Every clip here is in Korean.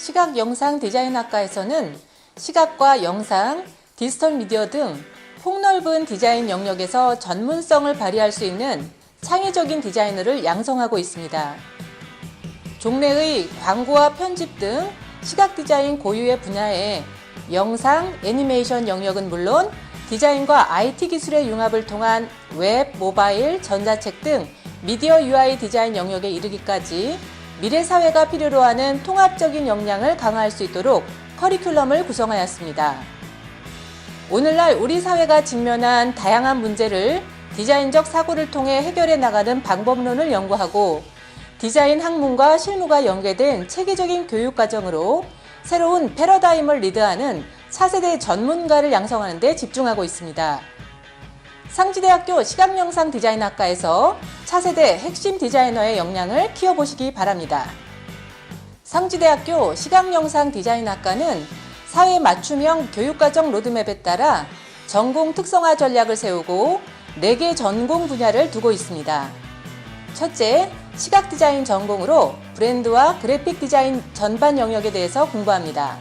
시각 영상 디자인학과에서는 시각과 영상, 디지털 미디어 등 폭넓은 디자인 영역에서 전문성을 발휘할 수 있는 창의적인 디자이너를 양성하고 있습니다. 종래의 광고와 편집 등 시각 디자인 고유의 분야에 영상, 애니메이션 영역은 물론 디자인과 IT 기술의 융합을 통한 웹, 모바일, 전자책 등 미디어 UI 디자인 영역에 이르기까지 미래 사회가 필요로 하는 통합적인 역량을 강화할 수 있도록 커리큘럼을 구성하였습니다. 오늘날 우리 사회가 직면한 다양한 문제를 디자인적 사고를 통해 해결해 나가는 방법론을 연구하고 디자인 학문과 실무가 연계된 체계적인 교육 과정으로 새로운 패러다임을 리드하는 차세대 전문가를 양성하는 데 집중하고 있습니다. 상지대학교 시각영상 디자인학과에서 차세대 핵심 디자이너의 역량을 키워보시기 바랍니다. 상지대학교 시각영상 디자인학과는 사회 맞춤형 교육과정 로드맵에 따라 전공 특성화 전략을 세우고 4개 전공 분야를 두고 있습니다. 첫째, 시각 디자인 전공으로 브랜드와 그래픽 디자인 전반 영역에 대해서 공부합니다.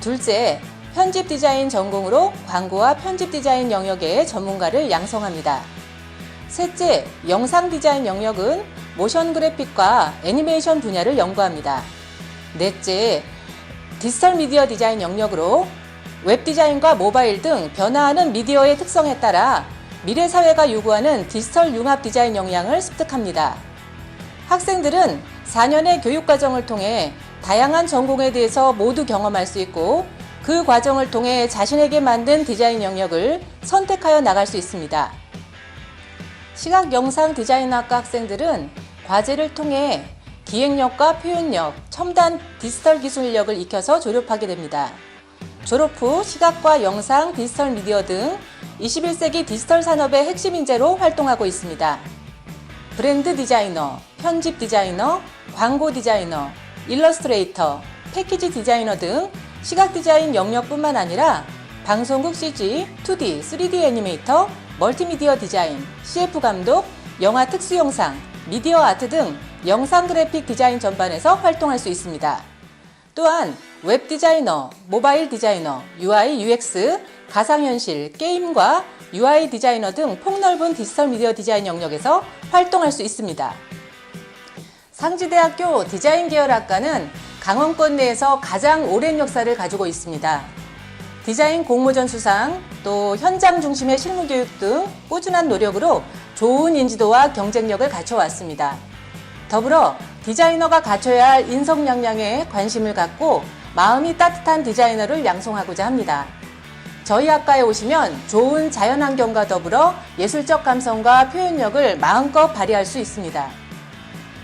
둘째, 편집 디자인 전공으로 광고와 편집 디자인 영역의 전문가를 양성합니다. 셋째, 영상 디자인 영역은 모션 그래픽과 애니메이션 분야를 연구합니다. 넷째, 디지털 미디어 디자인 영역으로 웹 디자인과 모바일 등 변화하는 미디어의 특성에 따라 미래 사회가 요구하는 디지털 융합 디자인 역량을 습득합니다. 학생들은 4년의 교육 과정을 통해 다양한 전공에 대해서 모두 경험할 수 있고 그 과정을 통해 자신에게 만든 디자인 영역을 선택하여 나갈 수 있습니다. 시각 영상 디자인학과 학생들은 과제를 통해 기획력과 표현력, 첨단 디지털 기술력을 익혀서 졸업하게 됩니다. 졸업 후 시각과 영상, 디지털 미디어 등 21세기 디지털 산업의 핵심 인재로 활동하고 있습니다. 브랜드 디자이너, 편집 디자이너, 광고 디자이너, 일러스트레이터, 패키지 디자이너 등 시각 디자인 영역뿐만 아니라 방송국 CG, 2D, 3D 애니메이터, 멀티미디어 디자인, CF 감독, 영화 특수 영상, 미디어 아트 등 영상 그래픽 디자인 전반에서 활동할 수 있습니다. 또한 웹 디자이너, 모바일 디자이너, UI, UX, 가상현실, 게임과 UI 디자이너 등 폭넓은 디지털 미디어 디자인 영역에서 활동할 수 있습니다. 상지대학교 디자인 계열학과는 강원권 내에서 가장 오랜 역사를 가지고 있습니다. 디자인 공모전 수상, 또 현장 중심의 실무 교육 등 꾸준한 노력으로 좋은 인지도와 경쟁력을 갖춰왔습니다. 더불어 디자이너가 갖춰야 할 인성 역량에 관심을 갖고 마음이 따뜻한 디자이너를 양성하고자 합니다. 저희 학과에 오시면 좋은 자연환경과 더불어 예술적 감성과 표현력을 마음껏 발휘할 수 있습니다.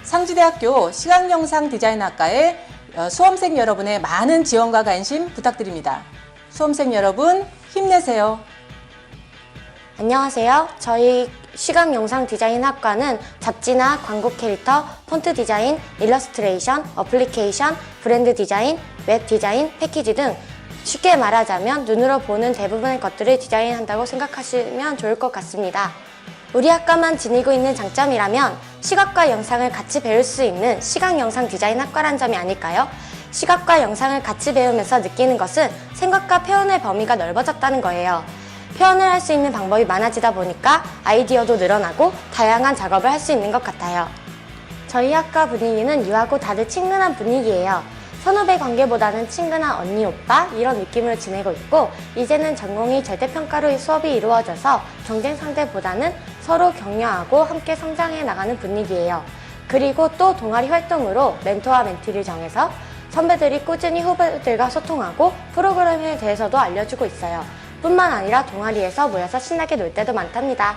상지대학교 시각영상 디자인학과의 어, 수험생 여러분의 많은 지원과 관심 부탁드립니다. 수험생 여러분 힘내세요. 안녕하세요. 저희 시각 영상 디자인 학과는 잡지나 광고 캐릭터, 폰트 디자인, 일러스트레이션, 어플리케이션, 브랜드 디자인, 웹 디자인, 패키지 등 쉽게 말하자면 눈으로 보는 대부분의 것들을 디자인한다고 생각하시면 좋을 것 같습니다. 우리 학과만 지니고 있는 장점이라면 시각과 영상을 같이 배울 수 있는 시각 영상 디자인 학과란 점이 아닐까요? 시각과 영상을 같이 배우면서 느끼는 것은 생각과 표현의 범위가 넓어졌다는 거예요. 표현을 할 수 있는 방법이 많아지다 보니까 아이디어도 늘어나고 다양한 작업을 할 수 있는 것 같아요. 저희 학과 분위기는 유하고 다들 친근한 분위기예요. 선후배 관계보다는 친근한 언니 오빠 이런 느낌으로 지내고 있고 이제는 전공이 절대평가로 수업이 이루어져서 경쟁 상대보다는 서로 격려하고 함께 성장해 나가는 분위기예요. 그리고 또 동아리 활동으로 멘토와 멘티를 정해서 선배들이 꾸준히 후배들과 소통하고 프로그램에 대해서도 알려주고 있어요. 뿐만 아니라 동아리에서 모여서 신나게 놀 때도 많답니다.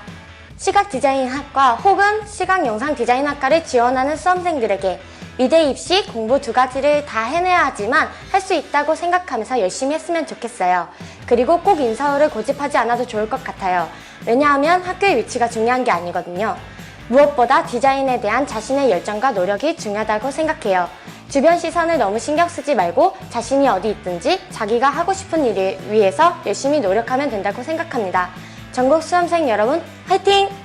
시각 디자인학과 혹은 시각 영상 디자인학과를 지원하는 수험생들에게 미대 입시 공부 두 가지를 다 해내야 하지만 할 수 있다고 생각하면서 열심히 했으면 좋겠어요. 그리고 꼭 인서울을 고집하지 않아도 좋을 것 같아요. 왜냐하면 학교의 위치가 중요한 게 아니거든요. 무엇보다 디자인에 대한 자신의 열정과 노력이 중요하다고 생각해요. 주변 시선을 너무 신경 쓰지 말고 자신이 어디 있든지 자기가 하고 싶은 일을 위해서 열심히 노력하면 된다고 생각합니다. 전국 수험생 여러분, 화이팅!